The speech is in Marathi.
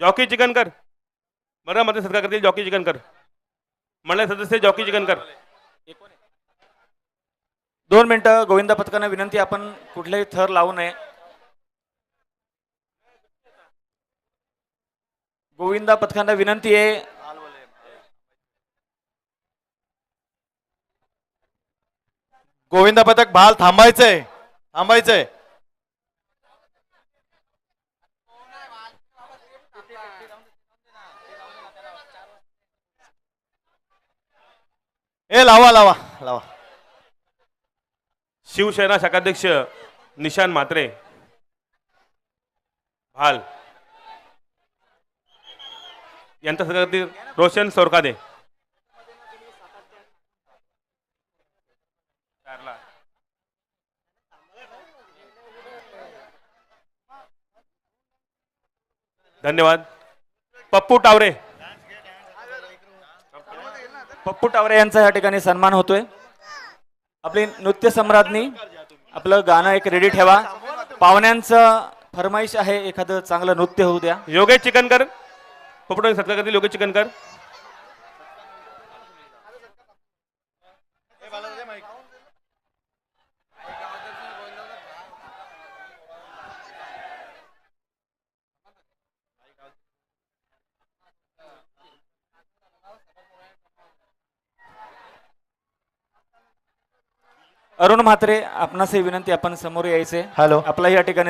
जॉकी चिकनकर बरं मध्ये सत्कार करतील जॉकी चिकनकर मंडळ सदस्य जॉकी चिकनकर दोन मिनिटं गोविंदा पथकांना विनंती आपण कुठलेही थर लावू नये. गोविंदा पथकांना विनंती आहे. गोविंदा पथक भाल थांबायचंय थांबायचंय. ए लावा लावा लावा. शिवसेना शाखाध्यक्ष निशान म्हात्रे. भाल. यांच्या सत्कार रोशन सोरकादे. धन्यवाद. पप्पू टावरे. पप्पू टावरे यांचा या ठिकाणी सन्मान होतोय. आपली नृत्य सम्राज्ञी आपलं गाणं एक रेडी ठेवा. पाहुण्यांचं फरमाईश आहे एखादं चांगलं नृत्य होऊ द्या. योगेश चिकनकर. पप्पू सत्कार करतील योगेश चिकनकर. अरुण म्हात्रे आपणास ही विनंती आपण समोर यायचे. हॅलो आपला या ठिकाणी